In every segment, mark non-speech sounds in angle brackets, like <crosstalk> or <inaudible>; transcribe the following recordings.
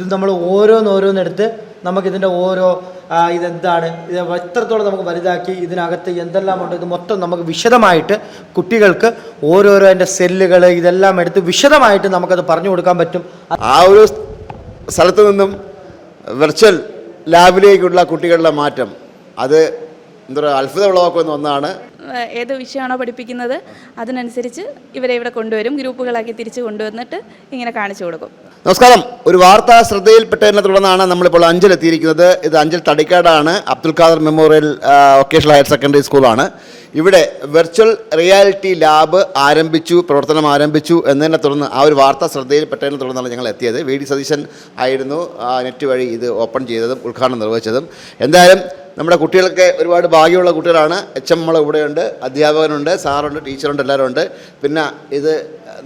ഇത് നമ്മൾ ഓരോന്നോരോന്നെടുത്ത് നമുക്കിതിന്റെ ഓരോ ഇതെന്താണ് ഇത് എത്രത്തോളം നമുക്ക് വലുതാക്കി ഇതിനകത്ത് എന്തെല്ലാം ഉണ്ട് ഇത് മൊത്തം നമുക്ക് വിശദമായിട്ട് കുട്ടികൾക്ക് ഓരോരോ അതിന്റെ സെല്ലുകൾ ഇതെല്ലാം എടുത്ത് വിശദമായിട്ട് നമുക്കത് പറഞ്ഞു കൊടുക്കാൻ പറ്റും. ആ ഒരു സ്ഥലത്ത് നിന്നും വെർച്വൽ ലാബിലേക്കുള്ള കുട്ടികളുടെ മാറ്റം. അത് എന്താ പറയുക അത്ഭുതം ഉളവാക്കുന്ന ഒന്നാണ്. ഏത് വിഷയമാണോ പഠിപ്പിക്കുന്നത് അതിനനുസരിച്ച് ഇവരെ ഇവിടെ കൊണ്ടുവരും ഗ്രൂപ്പുകളാക്കി തിരിച്ച് കൊണ്ടുവന്നിട്ട് ഇങ്ങനെ കാണിച്ചു കൊടുക്കും. നമസ്കാരം. ഒരു വാർത്ത ശ്രദ്ധയിൽപ്പെട്ടതിനെ തുടർന്നാണ് നമ്മളിപ്പോൾ അഞ്ചിൽ എത്തിയിരിക്കുന്നത് ഇത് Anchal തടിക്കാടാണ്. Abdul Khader memorial vocational higher secondary സ്കൂളാണ്. ഇവിടെ വെർച്വൽ റിയാലിറ്റി ലാബ് ആരംഭിച്ചു പ്രവർത്തനം ആരംഭിച്ചു എന്നതിനെ തുടർന്ന് ആ ഒരു വാർത്ത ശ്രദ്ധയിൽപ്പെട്ടതിനെ തുടർന്നാണ് ഞങ്ങൾ എത്തിയത്. വി ഡി സതീശൻ ആയിരുന്നു നെറ്റ് വഴി ഇത് ഓപ്പൺ ചെയ്തതും ഉദ്ഘാടനം നിർവഹിച്ചതും. എന്തായാലും നമ്മുടെ കുട്ടികളൊക്കെ ഒരുപാട് ഭാഗ്യമുള്ള കുട്ടികളാണ്. എച്ച് എം നമ്മൾ ഇവിടെയുണ്ട് അധ്യാപകനുണ്ട് സാറുണ്ട് ടീച്ചറുണ്ട് എല്ലാവരും ഉണ്ട് പിന്നെ ഇത്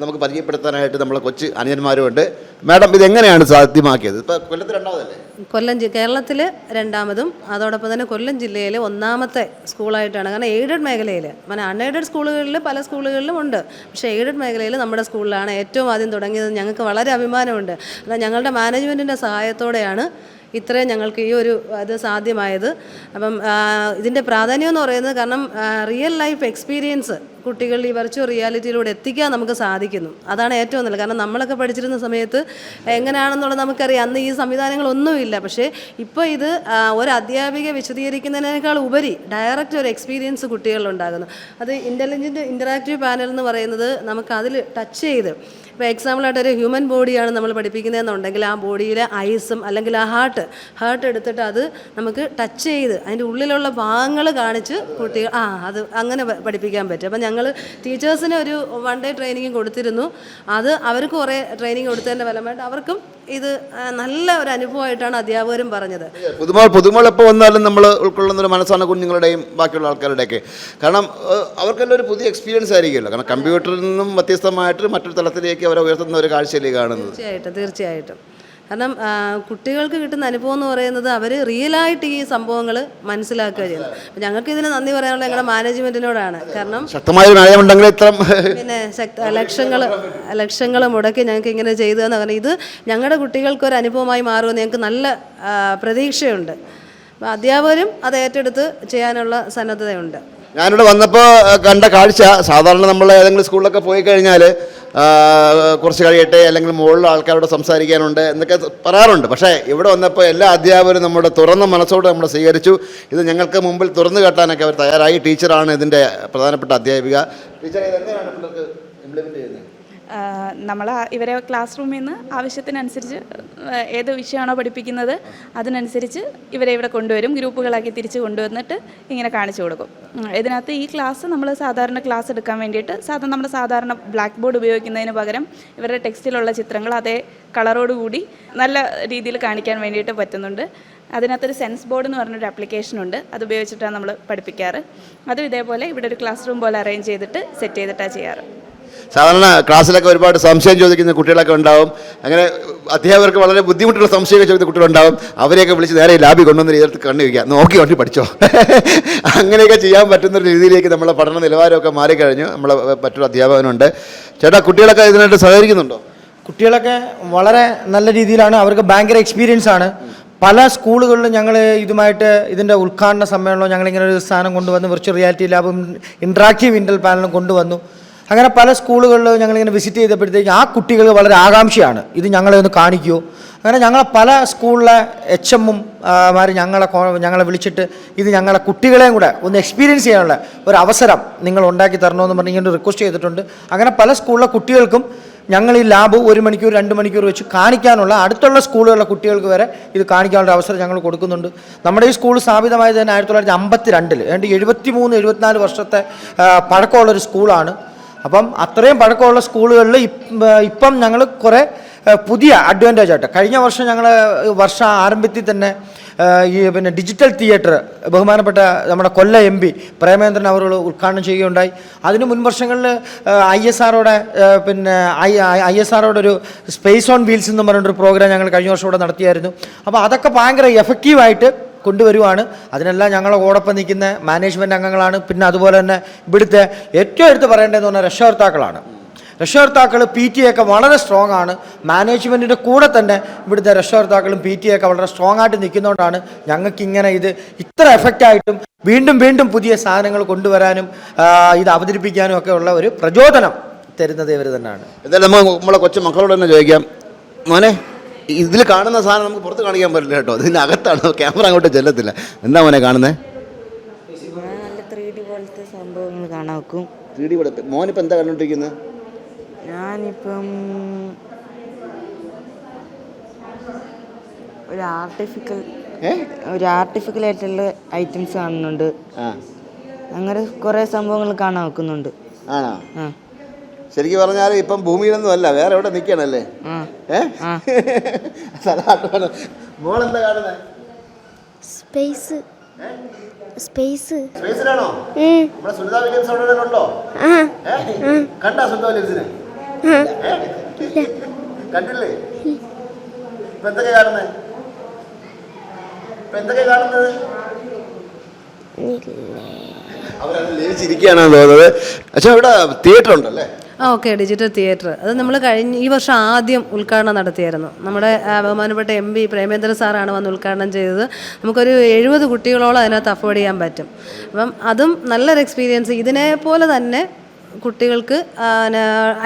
നമുക്ക് പരിചയപ്പെടുത്താനായിട്ട് നമ്മളെ കൊച്ചു അനിയന്മാരുമുണ്ട്. മാഡം ഇത് എങ്ങനെയാണ് സാധ്യമാക്കിയത്? ഇപ്പോൾ കൊല്ലത്ത് രണ്ടാമതല്ലേ? കൊല്ലം കേരളത്തിൽ രണ്ടാമതും അതോടൊപ്പം തന്നെ കൊല്ലം ജില്ലയിൽ ഒന്നാമത്തെ സ്കൂളായിട്ടാണ്. കാരണം എയ്ഡഡ് മേഖലയിൽ মানে അൺഎയ്ഡഡ് സ്കൂളുകളിൽ പല സ്കൂളുകളിലും ഉണ്ട്. പക്ഷേ എയ്ഡഡ് മേഖലയിൽ നമ്മുടെ സ്കൂളിലാണ് ഏറ്റവും ആദ്യം തുടങ്ങിയത് ഞങ്ങൾക്ക് വളരെ അഭിമാനമുണ്ട്. എന്നാൽ ഞങ്ങളുടെ മാനേജ്മെന്റിന്റെ സഹായത്തോടെയാണ് ഇത്രയും ഞങ്ങൾക്ക് ഈ ഒരു അത് സാധ്യമായത്. അപ്പം ഇതിന്റെ പ്രാധാന്യം എന്ന് പറയുന്നത് കാരണം റിയൽ ലൈഫ് എക്സ്പീരിയൻസ് കുട്ടികൾ ഈ വെർച്വൽ റിയാലിറ്റിയിലൂടെ എത്തിക്കാൻ നമുക്ക് സാധിക്കുന്നു. അതാണ് ഏറ്റവും നല്ലത്. കാരണം നമ്മളൊക്കെ പഠിച്ചിരുന്ന സമയത്ത് എങ്ങനെയാണെന്നുള്ളത് നമുക്കറിയാം. അന്ന് ഈ സംവിധാനങ്ങളൊന്നുമില്ല. പക്ഷേ ഇപ്പോൾ ഇത് ഒരു അധ്യാപിക വിശദീകരിക്കുന്നതിനേക്കാൾ ഉപരി ഡയറക്റ്റ് ഒരു എക്സ്പീരിയൻസ് കുട്ടികളിലുണ്ടാകുന്നു. അത് ഇന്റലിജന്റ് ഇന്ററാക്റ്റീവ് പാനൽ എന്ന് പറയുന്നത് നമുക്ക് അതിൽ ടച്ച് ചെയ്ത് ഇപ്പോൾ എക്സാമ്പിളായിട്ട് ഒരു ഹ്യൂമൻ ബോഡിയാണ് നമ്മൾ പഠിപ്പിക്കുന്നതെന്നുണ്ടെങ്കിൽ ആ ബോഡിയിലെ ഐസും അല്ലെങ്കിൽ ആ ഹാർട്ട് ഹാർട്ട് എടുത്തിട്ട് അത് നമുക്ക് ടച്ച് ചെയ്ത് അതിന്റെ ഉള്ളിലുള്ള ഭാഗങ്ങൾ കാണിച്ച് കുട്ടികൾ ആ അത് അങ്ങനെ പഠിപ്പിക്കാൻ പറ്റും. അപ്പം ഞങ്ങൾ ടീച്ചേഴ്സിന് ഒരു വൺ ഡേ ട്രെയിനിങ് കൊടുത്തിരുന്നു. അത് അവർക്ക് കുറേ ട്രെയിനിങ് കൊടുത്തതിന്റെ ഫലമായിട്ട് അവർക്കും ഇത് നല്ല ഒരു അനുഭവമായിട്ടാണ് അധ്യാപകരും പറഞ്ഞത്. പുതുമോൾ പുതുമോൾ എപ്പോൾ വന്നാലും നമ്മൾ ഉൾക്കൊള്ളുന്ന ഒരു മനസ്സാണ് കുഞ്ഞുങ്ങളുടെയും ബാക്കിയുള്ള ആൾക്കാരുടെയൊക്കെ. കാരണം അവർക്കെല്ലാം ഒരു പുതിയ എക്സ്പീരിയൻസ് ആയിരിക്കുമല്ലോ. കാരണം കമ്പ്യൂട്ടറിൽ നിന്നും വ്യത്യസ്തമായിട്ട് മറ്റൊരു തലത്തിലേക്ക് അവരെ ഉയർത്തുന്ന ഒരു കാഴ്ചയിലേക്ക് കാണുന്നത്? തീർച്ചയായിട്ടും തീർച്ചയായിട്ടും. കാരണം കുട്ടികൾക്ക് കിട്ടുന്ന അനുഭവം എന്ന് പറയുന്നത് അവർ റിയലായിട്ട് ഈ സംഭവങ്ങൾ മനസ്സിലാക്കുക ചെയ്യുന്നത് അപ്പം ഞങ്ങൾക്ക് ഇതിന് നന്ദി പറയാനുള്ള ഞങ്ങളുടെ മാനേജ്മെന്റിനോടാണ് കാരണം ശക്തമായ <laughs> പിന്നെ ശക്ത ലക്ഷങ്ങൾ ലക്ഷങ്ങൾ മുടക്കി ഞങ്ങൾക്ക് ഇങ്ങനെ ചെയ്തു എന്ന് പറഞ്ഞാൽ ഇത് ഞങ്ങളുടെ കുട്ടികൾക്ക് ഒരു അനുഭവമായി മാറുമെന്ന് ഞങ്ങൾക്ക് നല്ല പ്രതീക്ഷയുണ്ട്. അപ്പോൾ അധ്യാപകരും അത് ഏറ്റെടുത്ത് ചെയ്യാനുള്ള സന്നദ്ധതയുണ്ട്. ഞാനിവിടെ വന്നപ്പോൾ കണ്ട കാഴ്ച സാധാരണ നമ്മൾ ഏതെങ്കിലും സ്കൂളിലൊക്കെ പോയി കഴിഞ്ഞാൽ കുറച്ച് കഴിയട്ടെ അല്ലെങ്കിൽ മുകളിലുള്ള ആൾക്കാരോട് സംസാരിക്കാനുണ്ട് എന്നൊക്കെ പറയാറുണ്ട്. പക്ഷേ ഇവിടെ വന്നപ്പോൾ എല്ലാ അധ്യാപകരും നമ്മുടെ തുറന്ന മനസ്സോടെ നമ്മൾ സ്വീകരിച്ചു. ഇത് ഞങ്ങൾക്ക് മുമ്പിൽ തുറന്നു കാട്ടാനൊക്കെ അവർ തയ്യാറായി. ടീച്ചറാണ് ഇതിന്റെ പ്രധാനപ്പെട്ട അധ്യാപിക. ടീച്ചർ ഇതെങ്ങനെയാണ് പിള്ളേർക്ക് ഇംപ്ലിമെന്റ് ചെയ്യുന്നത്? നമ്മൾ ഇവരെ ക്ലാസ് റൂമിൽ നിന്ന് ആവശ്യത്തിനനുസരിച്ച് ഏത് വിഷയമാണോ പഠിപ്പിക്കുന്നത് അതിനനുസരിച്ച് ഇവരെ ഇവിടെ കൊണ്ടുവരും ഗ്രൂപ്പുകളാക്കി തിരിച്ച് കൊണ്ടുവന്നിട്ട് ഇങ്ങനെ കാണിച്ചു കൊടുക്കും. ഇതിനകത്ത് ഈ ക്ലാസ് നമ്മൾ സാധാരണ ക്ലാസ് എടുക്കാൻ വേണ്ടിയിട്ട് സാധാരണ നമ്മൾ സാധാരണ ബ്ലാക്ക് ബോർഡ് ഉപയോഗിക്കുന്നതിന് പകരം ഇവരുടെ ടെക്സ്റ്റിലുള്ള ചിത്രങ്ങൾ അതേ കളറോടുകൂടി നല്ല രീതിയിൽ കാണിക്കാൻ വേണ്ടിയിട്ട് പറ്റുന്നുണ്ട്. അതിനകത്തൊരു സെൻസ് ബോർഡ് എന്ന് പറഞ്ഞൊരു ആപ്ലിക്കേഷൻ ഉണ്ട് അത് ഉപയോഗിച്ചിട്ടാണ് നമ്മൾ പഠിപ്പിക്കാറ്. അതും ഇതേപോലെ ഇവിടെ ഒരു ക്ലാസ് റൂം പോലെ അറേഞ്ച് ചെയ്തിട്ട് സെറ്റ് ചെയ്തിട്ടാണ് ചെയ്യാറ്. സാധാരണ ക്ലാസ്സിലൊക്കെ ഒരുപാട് സംശയം ചോദിക്കുന്ന കുട്ടികളൊക്കെ ഉണ്ടാവും. അങ്ങനെ അധ്യാപകർക്ക് വളരെ ബുദ്ധിമുട്ടുള്ള സംശയമൊക്കെ ചോദിക്കുന്ന കുട്ടികളുണ്ടാവും. അവരെയൊക്കെ വിളിച്ച് നേരെ ലാബിൽ കൊണ്ടുവന്ന രീതിയിൽ കണ്ണു വയ്ക്കുക. നോക്കി വണ്ടി പഠിച്ചോ? <laughs> അങ്ങനെയൊക്കെ ചെയ്യാൻ പറ്റുന്ന രീതിയിലേക്ക് നമ്മളെ പഠന നിലവാരമൊക്കെ മാറിക്കഴിഞ്ഞു. നമ്മളെ മറ്റൊരു അധ്യാപകനുണ്ട്. ചേട്ടാ കുട്ടികളൊക്കെ ഇതിനായിട്ട് സഹകരിക്കുന്നുണ്ടോ? കുട്ടികളൊക്കെ വളരെ നല്ല രീതിയിലാണ്. അവർക്ക് ഭയങ്കര എക്സ്പീരിയൻസ് ആണ്. പല സ്കൂളുകളിലും ഞങ്ങൾ ഇതുമായിട്ട് ഇതിന്റെ ഉദ്ഘാടന സമ്മേളനവും ഞങ്ങളിങ്ങനെ ഒരു സ്ഥാനം കൊണ്ടുവന്നു വിർച്വൽ റിയാലിറ്റി ലാബും ഇൻട്രാക്റ്റീവ് ഇന്റൽ പാനലും കൊണ്ടുവന്നു. അങ്ങനെ പല സ്കൂളുകളിലും ഞങ്ങളിങ്ങനെ വിസിറ്റ് ചെയ്തപ്പോഴത്തേക്ക് ആ കുട്ടികൾ വളരെ ആകാംക്ഷയാണ്. ഇത് ഞങ്ങളെ ഒന്ന് കാണിക്കൂ. അങ്ങനെ ഞങ്ങളെ പല സ്കൂളിലെ എച്ച് എമ്മും മാർ ഞങ്ങളെ ഞങ്ങളെ വിളിച്ചിട്ട് ഇത് ഞങ്ങളെ കുട്ടികളെയും കൂടെ ഒന്ന് എക്സ്പീരിയൻസ് ചെയ്യാനുള്ള ഒരു അവസരം നിങ്ങൾ ഉണ്ടാക്കി തരണമെന്ന് പറഞ്ഞ് ഇങ്ങനെ റിക്വസ്റ്റ് ചെയ്തിട്ടുണ്ട്. അങ്ങനെ പല സ്കൂളിലെ കുട്ടികൾക്കും ഞങ്ങൾ ഈ ലാബ് ഒരു മണിക്കൂർ രണ്ട് മണിക്കൂർ വെച്ച് കാണിക്കാനുള്ള അടുത്തുള്ള സ്കൂളുകളിലെ കുട്ടികൾക്ക് വരെ ഇത് കാണിക്കാനുള്ള അവസരം ഞങ്ങൾ കൊടുക്കുന്നുണ്ട്. നമ്മുടെ ഈ സ്കൂൾ സ്ഥാപിതമായത് തന്നെ ആയിരത്തി തൊള്ളായിരത്തി അമ്പത്തി രണ്ടിൽ ഏതാണ്ട് എഴുപത്തി മൂന്ന് എഴുപത്തിനാല് വർഷത്തെ പഴക്കമുള്ളൊരു സ്കൂളാണ്. അപ്പം അത്രയും പഴക്കമുള്ള സ്കൂളുകളിൽ ഇപ്പം ഞങ്ങൾ കുറേ പുതിയ അഡ്വാന്റേജ് ആയിട്ട്. കഴിഞ്ഞ വർഷം ഞങ്ങൾ വർഷം ആരംഭത്തിൽ തന്നെ ഈ പിന്നെ ഡിജിറ്റൽ തിയേറ്റർ ബഹുമാനപ്പെട്ട നമ്മുടെ കൊല്ല എം പി പ്രേമേന്ദ്രൻ അവർ ഉദ്ഘാടനം ചെയ്യുകയുണ്ടായി. അതിന് മുൻ വർഷങ്ങളിൽ ഐ എസ് ആറോടെ പിന്നെ ഐ എസ് ആറോടെ ഒരു സ്പേസ് ഓൺ വീൽസ് എന്ന് പറഞ്ഞൊരു പ്രോഗ്രാം ഞങ്ങൾ കഴിഞ്ഞ വർഷം ഇവിടെ നടത്തിയായിരുന്നു. അപ്പോൾ അതൊക്കെ ഭയങ്കര എഫക്റ്റീവായിട്ട് കൊണ്ടുവരുവാണ്. അതിനെല്ലാം ഞങ്ങളെ ഓടൊപ്പം നിൽക്കുന്ന മാനേജ്മെന്റ് അംഗങ്ങളാണ്. പിന്നെ അതുപോലെ തന്നെ ഇവിടുത്തെ ഏറ്റവും എടുത്ത് പറയേണ്ടതെന്ന് പറഞ്ഞാൽ രക്ഷകർത്താക്കളാണ്. രക്ഷകർത്താക്കൾ പി ടി ഒക്കെ വളരെ സ്ട്രോങ് ആണ്. മാനേജ്മെന്റിന്റെ കൂടെ തന്നെ ഇവിടുത്തെ രക്ഷകർത്താക്കളും പി ടി ഒക്കെ വളരെ സ്ട്രോങ് ആയിട്ട് നിൽക്കുന്നതുകൊണ്ടാണ് ഞങ്ങൾക്ക് ഇങ്ങനെ ഇത് ഇത്ര എഫക്റ്റായിട്ടും വീണ്ടും വീണ്ടും പുതിയ സാധനങ്ങൾ കൊണ്ടുവരാനും ഇത് അവതരിപ്പിക്കാനും ഒക്കെ ഉള്ള ഒരു പ്രചോദനം തരുന്നത് ഇവർ തന്നെയാണ്. എന്തായാലും നമ്മൾ നമ്മളെ കൊച്ചു മക്കളോട് തന്നെ ചോദിക്കാം. മോനെ ഇതിൽ കാണുന്ന സാധനം നമുക്ക് പുറത്ത് കാണിക്കാൻ പറ്റില്ല കേട്ടോ. ഇതിനകത്താണ്. ക്യാമറ അങ്ങോട്ട് ചെല്ലത്തില്ല. എന്താ മോനെ കാണുന്നത് ഇവിടെ നല്ല ത്രീ ഡി പോലത്തെ സംഭവങ്ങൾ കാണാൻ വെക്കും. ത്രീ ഡി ഇവിടെ മോനിപ്പോൾ എന്താ ഞാനിപ്പം ഒരു ആർട്ടിഫിക്കൽ ഒരു ആർട്ടിഫിക്കൽ ആയിട്ടുള്ള ഐറ്റംസ് കാണുന്നുണ്ട്. അങ്ങനെ കുറേ സംഭവങ്ങൾ കാണാൻ വെക്കുന്നുണ്ട്. ആണോ? ആ. ശരിക്കും പറഞ്ഞാൽ ഇപ്പം ഭൂമിയിലൊന്നും അല്ല വേറെ എവിടെ നിൽക്കണല്ലേ ആ. ഏ? സ്ഥലമായിട്ടാണ് മോളെന്താ കാണുന്നത് സ്പേസ്. സ്പേസ്. സ്പേസിലാണോ? ഉം. നമ്മുടെ സുനിത വില്യംസ് അവിടെ ഉണ്ടോ? ആ. ഏ? കണ്ടാ സുനിത വില്യംസിനെ? ആ. ഏ? കണ്ടില്ലേ? ഇപ്പൊ എന്തൊക്കെ കാണുന്നത് ഇപ്പൊ എന്തൊക്കെ കാണുന്നത്? അവരത് ലഭിച്ചിരിക്കുകയാണെന്ന് തോന്നുന്നത്. പക്ഷെ ഇവിടെ തിയേറ്റർ ഉണ്ടല്ലേ? Okay digital theatre. അത് നമ്മൾ കഴിഞ്ഞ ഈ വർഷം ആദ്യം ഉദ്ഘാടനം നടത്തിയായിരുന്നു. നമ്മുടെ ബഹുമാനപ്പെട്ട എം പി പ്രേമേന്ദ്ര സാറാണ് വന്ന് ഉദ്ഘാടനം ചെയ്തത്. നമുക്കൊരു എഴുപത് കുട്ടികളോളം അതിനകത്ത് അഫോർഡ് ചെയ്യാൻ പറ്റും. അപ്പം അതും നല്ലൊരു എക്സ്പീരിയൻസ്. ഇതിനെ പോലെ തന്നെ കുട്ടികൾക്ക്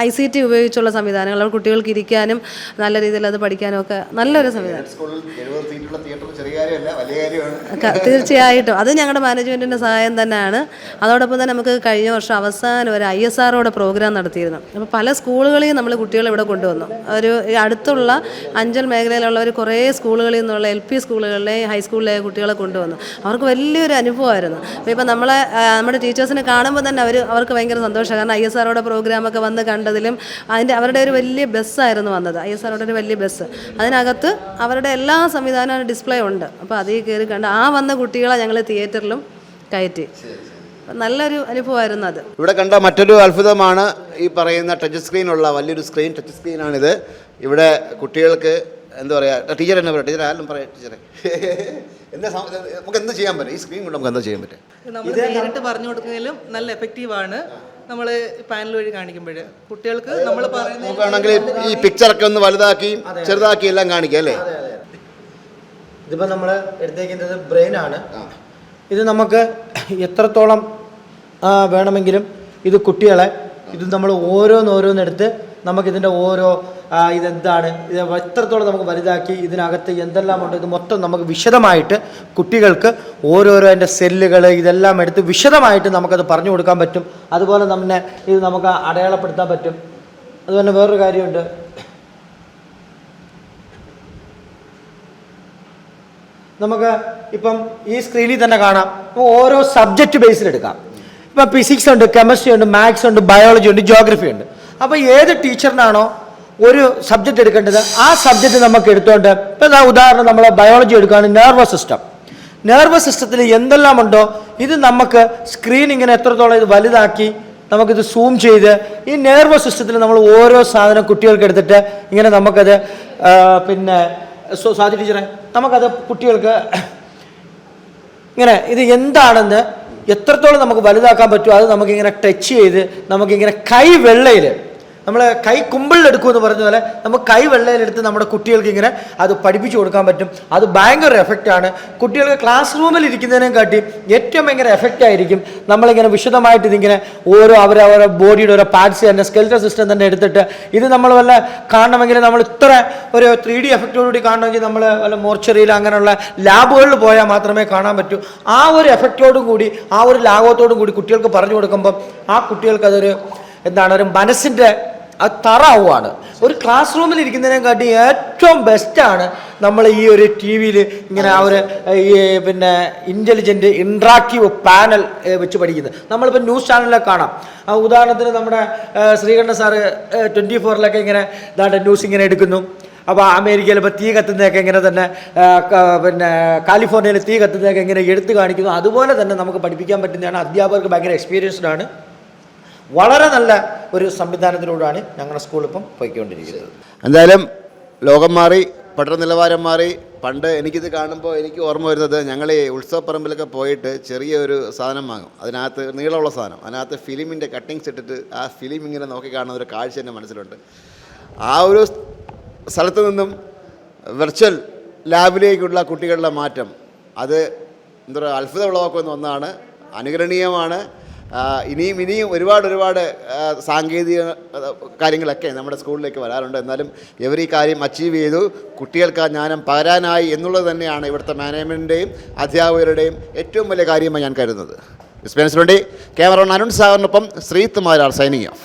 ഐ സി ടി ഉപയോഗിച്ചുള്ള സംവിധാനങ്ങൾ അവർ കുട്ടികൾക്ക് ഇരിക്കാനും നല്ല രീതിയിൽ അത് പഠിക്കാനും ഒക്കെ നല്ലൊരു സംവിധാനം. തീർച്ചയായിട്ടും. അത് ഞങ്ങളുടെ മാനേജ്മെന്റിന്റെ സഹായം തന്നെയാണ്. അതോടൊപ്പം തന്നെ നമുക്ക് കഴിഞ്ഞ വർഷം അവസാനം ഒരു ഐ എസ് ആറോടെ പ്രോഗ്രാം നടത്തിയിരുന്നു. അപ്പോൾ പല സ്കൂളുകളെയും നമ്മൾ കുട്ടികളെ ഇവിടെ കൊണ്ടുവന്നു. ഒരു അടുത്തുള്ള അഞ്ചൽ മേഖലയിലുള്ള ഒരു കുറേ സ്കൂളുകളിൽ നിന്നുള്ള എൽ പി സ്കൂളുകളിലെ ഹൈസ്കൂളിലെ കുട്ടികളെ കൊണ്ടുവന്നു. അവർക്ക് വലിയൊരു അനുഭവമായിരുന്നു. അപ്പോൾ ഇപ്പം നമ്മളെ നമ്മുടെ ടീച്ചേഴ്സിനെ കാണുമ്പോൾ തന്നെ അവർ അവർക്ക് ഭയങ്കര സന്തോഷമാണ് കാരണം ഐ എസ് ആറോടെ പ്രോഗ്രാമൊക്കെ വന്ന് കണ്ടതിലും അതിന്റെ അവരുടെ ഒരു വലിയ ബസ്സായിരുന്നു വന്നത്. ഐ എസ് ആറോടെ ഒരു വലിയ ബസ് അതിനകത്ത് അവരുടെ എല്ലാ സംവിധാനവും ഡിസ്പ്ലേ ഉണ്ട്. അപ്പോൾ അതിൽ കയറി കണ്ട് ആ വന്ന കുട്ടികളെ ഞങ്ങൾ തിയേറ്ററിലും കയറ്റി. നല്ലൊരു അനുഭവമായിരുന്നു അത്. ഇവിടെ കണ്ട മറ്റൊരു അത്ഭുതമാണ് ഈ പറയുന്ന ടച്ച് സ്ക്രീനുള്ള വലിയൊരു സ്ക്രീൻ ടച്ച് സ്ക്രീനാണിത് ഇവിടെ കുട്ടികൾക്ക് എന്താ പറയുക ടീച്ചർ എന്നെ പറയാം ടീച്ചർ ആരും പറയാം ടീച്ചറെ. എന്താ നമുക്ക് എന്ത് ചെയ്യാൻ പറ്റും? ഈ സ്ക്രീൻ കൊണ്ട് നമുക്ക് എന്താ ചെയ്യാൻ പറ്റും? നമ്മൾ നേരിട്ട് പറഞ്ഞു കൊടുക്കുന്നതിലും നല്ല എഫക്റ്റീവാണ് നമ്മൾ പാനൽ വഴി കാണിക്കുമ്പോൾ കുട്ടികൾക്ക് നമ്മൾ പറയുന്നത് ഈ പിക്ചറൊക്കെ ഒന്ന് വലുതാക്കി ചെറുതാക്കി എല്ലാം കാണിക്കുക അല്ലേ? ഇതിപ്പോൾ നമ്മൾ എടുത്തേക്കുന്നത് ബ്രെയിൻ ആണ്. ഇത് നമുക്ക് എത്രത്തോളം വേണമെങ്കിലും ഇത് കുട്ടികളെ ഇത് നമ്മൾ ഓരോന്നോരോന്നെടുത്ത് നമുക്കിതിന്റെ ഓരോ ഇതെന്താണ്? ഇത് എത്രത്തോളം നമുക്ക് വലുതാക്കി ഇതിനകത്ത് എന്തെല്ലാം ഉണ്ട്? ഇത് മൊത്തം നമുക്ക് വിശദമായിട്ട് കുട്ടികൾക്ക് ഓരോരോ അതിന്റെ സെല്ലുകൾ ഇതെല്ലാം എടുത്ത് വിശദമായിട്ട് നമുക്കത് പറഞ്ഞു കൊടുക്കാൻ പറ്റും. അതുപോലെ തന്നെ ഇത് നമുക്ക് അടയാളപ്പെടുത്താൻ പറ്റും. അതുപോലെ വേറൊരു കാര്യമുണ്ട്. നമുക്ക് ഇപ്പം ഈ സ്ക്രീനിൽ തന്നെ കാണാം. ഓരോ സബ്ജക്റ്റ് ബേസിൽ എടുക്കാം. ഇപ്പം ഫിസിക്സ് ഉണ്ട് കെമിസ്ട്രി ഉണ്ട് മാത്സ് ഉണ്ട് ബയോളജി ഉണ്ട് ജോഗ്രഫി ഉണ്ട്. അപ്പോൾ ഏത് ടീച്ചറിനാണോ ഒരു സബ്ജക്റ്റ് എടുക്കേണ്ടത് ആ സബ്ജക്റ്റ് നമുക്ക് എടുത്തുകൊണ്ട് ഇപ്പം ഉദാഹരണം നമ്മൾ ബയോളജി എടുക്കുകയാണ് നെർവസ് സിസ്റ്റം നെർവസ് സിസ്റ്റത്തിൽ എന്തെല്ലാം ഉണ്ടോ ഇത് നമുക്ക് സ്ക്രീൻ ഇങ്ങനെ എത്രത്തോളം ഇത് വലുതാക്കി നമുക്കിത് സൂം ചെയ്ത് ഈ നെർവസ് സിസ്റ്റത്തിൽ നമ്മൾ ഓരോ സാധനം കുട്ടികൾക്ക് എടുത്തിട്ട് ഇങ്ങനെ നമുക്കത് പിന്നെ സോ സാധി ടീച്ചറെ നമുക്കത് കുട്ടികൾക്ക് ഇങ്ങനെ ഇത് എന്താണെന്ന് എത്രത്തോളം നമുക്ക് വലുതാക്കാൻ പറ്റുമോ അത് നമുക്കിങ്ങനെ ടച്ച് ചെയ്ത് നമുക്കിങ്ങനെ കൈ വെള്ളയിൽ നമ്മൾ കൈ കുമ്പിളിലെടുക്കും എന്ന് പറഞ്ഞ പോലെ നമുക്ക് കൈ വെള്ളയിലെടുത്ത് നമ്മുടെ കുട്ടികൾക്ക് ഇങ്ങനെ അത് പഠിപ്പിച്ചു കൊടുക്കാൻ പറ്റും. അത് ഭയങ്കര എഫക്റ്റാണ് കുട്ടികൾക്ക് ക്ലാസ് റൂമിൽ ഇരിക്കുന്നതിനെ കാട്ടി ഏറ്റവും ഭയങ്കര എഫക്റ്റ് ആയിരിക്കും നമ്മളിങ്ങനെ വിശദമായിട്ട് ഇതിങ്ങനെ ഓരോ അവരവരുടെ ബോഡിയുടെ ഓരോ പാർട്സ് തന്നെ സ്കെൽറ്റൽ സിസ്റ്റം തന്നെ എടുത്തിട്ട് ഇത് നമ്മൾ വല്ല കാണണമെങ്കിൽ നമ്മൾ ഇത്ര ഒരു ത്രീ ഡി എഫക്റ്റോടുകൂടി കാണണമെങ്കിൽ നമ്മൾ വല്ല മോർച്ചറിയിൽ അങ്ങനെയുള്ള ലാബുകളിൽ പോയാൽ മാത്രമേ കാണാൻ പറ്റൂ. ആ ഒരു എഫക്റ്റോടും കൂടി ആ ഒരു ലാഘവത്തോടും കൂടി കുട്ടികൾക്ക് പറഞ്ഞു കൊടുക്കുമ്പം ആ കുട്ടികൾക്ക് അതൊരു എന്താണ് ഒരു മനസ്സിന്റെ അത് തറാവുകയാണ് ഒരു ക്ലാസ് റൂമിൽ ഇരിക്കുന്നതിനെക്കാട്ടി ഏറ്റവും ബെസ്റ്റാണ് നമ്മൾ ഈ ഒരു ടി വിയിൽ ഇങ്ങനെ ആ ഒരു പിന്നെ ഇന്റലിജന്റ് ഇൻട്രാക്റ്റീവ് പാനൽ വെച്ച് പഠിക്കുന്നത്. നമ്മളിപ്പോൾ ന്യൂസ് ചാനലിലൊക്കെ കാണാം. ഉദാഹരണത്തിന് നമ്മുടെ ശ്രീകണ്ഠ സാറ് ട്വന്റി ഫോറിലൊക്കെ ഇങ്ങനെ ഇതാണ്ട് ന്യൂസ് ഇങ്ങനെ എടുക്കുന്നു. അപ്പോൾ അമേരിക്കയിൽ ഇപ്പോൾ തീ കത്തുന്നതൊക്കെ ഇങ്ങനെ തന്നെ പിന്നെ കാലിഫോർണിയയിൽ തീ കത്തുന്നതൊക്കെ ഇങ്ങനെ എടുത്തു കാണിക്കുന്നു. അതുപോലെ തന്നെ നമുക്ക് പഠിപ്പിക്കാൻ പറ്റുന്നതാണ് അധ്യാപകർക്ക് ഭയങ്കര എക്സ്പീരിയൻസ്ഡ് ആണ് വളരെ നല്ല ഒരു സംവിധാനത്തിലൂടെയാണ് ഞങ്ങളുടെ സ്കൂൾ ഇപ്പം പോയിക്കൊണ്ടിരിക്കുന്നത്. എന്തായാലും ലോകം മാറി പഠന നിലവാരം മാറി. പണ്ട് എനിക്കിത് കാണുമ്പോൾ എനിക്ക് ഓർമ്മ വരുന്നത് ഞങ്ങൾ ഈ ഉത്സവപ്പറമ്പിലൊക്കെ പോയിട്ട് ചെറിയൊരു സാധനം വാങ്ങും. അതിനകത്ത് നീളമുള്ള സാധനം. അതിനകത്ത് ഫിലിമിന്റെ കട്ടിങ്സ് ഇട്ടിട്ട് ആ ഫിലിം ഇങ്ങനെ നോക്കി കാണുന്ന ഒരു കാഴ്ച എന്റെ മനസ്സിലുണ്ട്. ആ ഒരു സ്ഥലത്ത് നിന്നും വെർച്വൽ ലാബിലേക്കുള്ള കുട്ടികളുടെ മാറ്റം. അത് എന്താ പറയുക അത്ഭുതമുളവാക്കുന്ന ഒന്നാണ്. അനുകരണീയമാണ്. ഇനിയും ഇനിയും ഒരുപാട് ഒരുപാട് സാങ്കേതിക കാര്യങ്ങളൊക്കെ നമ്മുടെ സ്കൂളിലേക്ക് വരാറുണ്ട്. എന്നാലും ഇവർ ഈ കാര്യം അച്ചീവ് ചെയ്തു. കുട്ടികൾക്ക് ആ ജ്ഞാനം പകരാനായി എന്നുള്ളത് തന്നെയാണ് ഇവിടുത്തെ മാനേജ്മെന്റിന്റെയും അധ്യാപകരുടെയും ഏറ്റവും വലിയ കാര്യമായി ഞാൻ കരുതുന്നത്. ഡിസ്പെൻസിന് വേണ്ടി ക്യാമറ അരുൺ സാഗറിനൊപ്പം ശ്രീത്ത് മാരാർ സൈനിങ് ഓഫ്